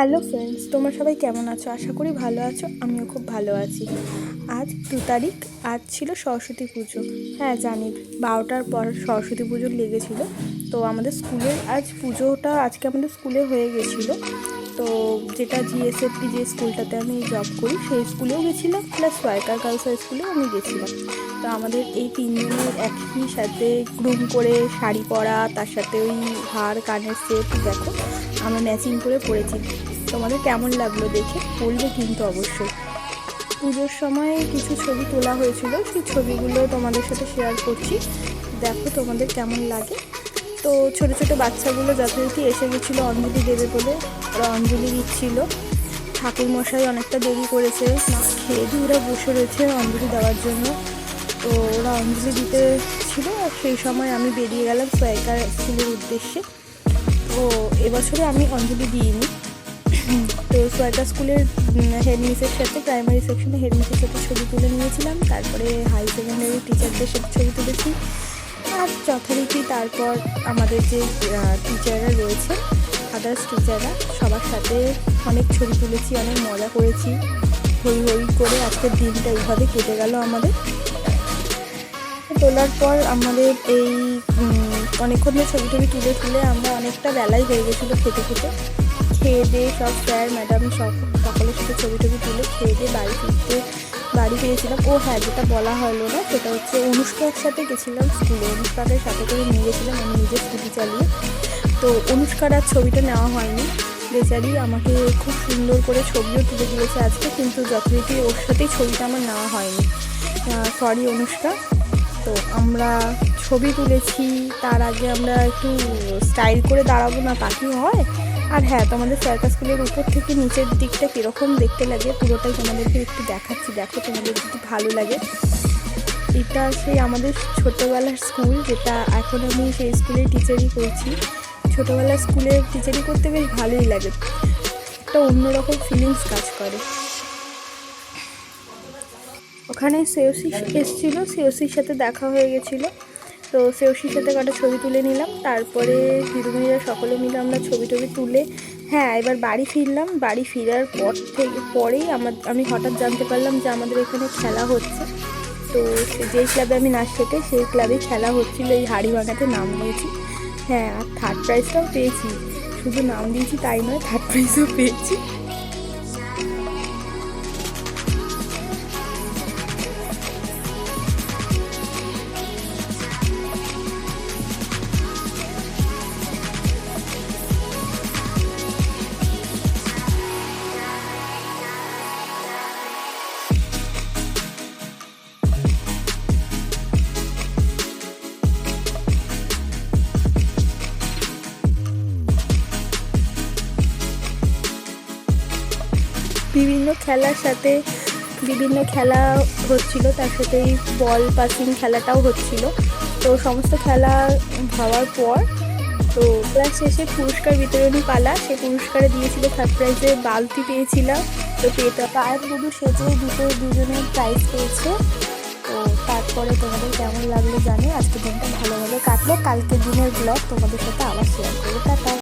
Hello friends তোমরা সবাই কেমন আছো? আশা করি ভালো আছো। আমিও খুব ভালো আছি। আজ দু তারিখ। আজ ছিল সরস্বতী পুজো। হ্যাঁ জানি। বারোটার পর সরস্বতী পুজো লেগেছিলো। তো আমাদের স্কুলের আজ পুজোটা আজকে আমাদের স্কুলে হয়ে গেছিল। তো যেটা জিএসএফপি যে স্কুলটাতে আমি জব করি, সেই স্কুলেও গেছিলাম। প্লাস ওয়াইকার গার্লস হাই স্কুলেও আমি গেছিলাম। তো আমাদের এই তিনজনের একই সাথে গ্রুম করে শাড়ি পরা, তার সাথে ওই হার, কানের সেট দেখো আমরা ম্যাচিং করে পরেছি। তোমাদের কেমন লাগল দেখে বলবে কিন্তু অবশ্যই। পুজোর সময় কিছু ছবি তোলা হয়েছিল, সেই ছবিগুলো তোমাদের সাথে শেয়ার করছি। দেখো তোমাদের কেমন লাগে। তো ছোট ছোট বাচ্চাগুলো যথারীতি এসে গেছিল অঞ্জলি দেবে বলে, ওরা অঞ্জলি দিচ্ছিল। ঠাকুর মশাই অনেকটা দেরি করেছে না খেয়ে দিয়ে ওরা বসে রয়েছে অঞ্জলি দেওয়ার জন্য। তো ওরা অঞ্জলি দিতে ছিল, আর সেই সময় আমি বেরিয়ে গেলাম সোয়েকার স্কুলের উদ্দেশ্যে। তো এবছরে আমি অঞ্জলি দিইনি। তো সোয়েটার স্কুলের হেড মিসের সাথে প্রাইমারি সেকশনে হেড মিসের সাথে ছবি তুলে নিয়েছিলাম। তারপরে হাই সেকেন্ডারি টিচারদের সাথে ছবি তুলেছি। আর যথারীতি তারপর আমাদের যে টিচাররা রয়েছে আদার্স টিচাররা সবার সাথে অনেক ছবি তুলেছি, অনেক মজা করেছি। হই হই করে আজকের দিনটা এইভাবে কেটে গেল আমাদের। তোলার পর আমাদের এই অনেকক্ষণ ছবি টবি তুলে তুলে আমরা অনেকটা বেলাই হয়ে গেছিল খেতে খেতে। খেয়ে দিয়ে সব স্যার, ম্যাডাম সব সকলের সাথে ছবি টবি তুলে খেয়ে দিয়ে বাড়ি ফিরতে, বাড়ি ফিরেছিলাম। ও হ্যাঁ যেটা বলা হলো না, সেটা হচ্ছে অনুষ্কার সাথে গেছিলাম স্কুলে অনুষ্কাকে সাথে করে নিয়ে গেছিলাম আমি নিজে স্কুটি চালিয়ে। তো অনুষ্কার আর ছবিটা নেওয়া হয়নি। বেচারি আমাকে খুব সুন্দর করে ছবিও তুলে দিয়েছে আজকে, কিন্তু যথারীতি ওর সাথেই ছবিটা আমার নেওয়া হয়নি। সরি অনুষ্কা। তো আমরা ছবি তুলেছি, তার আগে আমরা একটু স্টাইল করে দাঁড়াবো না তা হয়। আর হ্যাঁ তোমাদের সার্কাস স্কুলের উপর থেকে নিচের দিকটা কীরকম দেখতে লাগে পুরোটাই তোমাদেরকে একটু দেখাচ্ছি। দেখো তোমাদের যদি ভালো লাগে। এটা সেই আমাদের ছোটোবেলার স্কুল যেটা এখন আমি সেই স্কুলে টিচারই করছি। ছোটোবেলার স্কুলে টিচারই করতে বেশ ভালোই লাগে। একটা অন্যরকম ফিলিংস কাজ করে। ওখানে সেওসি এসেছিল সেওসির সাথে দেখা হয়ে গেছিল। তো সেওসির সাথে কটা ছবি তুলে নিলাম। তারপরে দিদিমণিরা সকলে মিলে আমরা ছবি টবি তুলে হ্যাঁ এবার বাড়ি ফিরলাম। বাড়ি ফেরার পর থেকে, পরেই আমার, আমি হঠাৎ জানতে পারলাম যে আমাদের এখানে খেলা হচ্ছে। তো যেই ক্লাবে আমি নাচ শেখে সেই ক্লাবে খেলা হচ্ছিল, এই হাড়ি ভাঙাতে নাম দিয়েছি। হ্যাঁ আর থার্ড প্রাইজটাও পেয়েছি। শুধু নাম দিয়েছি তাই নয় থার্ড প্রাইজও পেয়েছি। বিভিন্ন খেলার সাথে বিভিন্ন খেলা হচ্ছিল, তার সাথে বল পাসিং খেলাটাও হচ্ছিল। তো সমস্ত খেলা হওয়ার পর, তো ক্লাস শেষে পুরস্কার বিতরণী পালা। সে পুরস্কারে দিয়েছিল থার্ড প্রাইজে বালতি পেয়েছিলাম। তো পেটা পায়ের দুটো সেজে দুটো দুজনের প্রাইজ পেয়েছে, তো তারপরে তোমাদের কেমন লাগল জানি। আজকের দিনটা ভালোভাবে কাটলো। কালকের দিনের ব্লগ তোমাদের সাথে আবার শেয়ার করব। টাটা।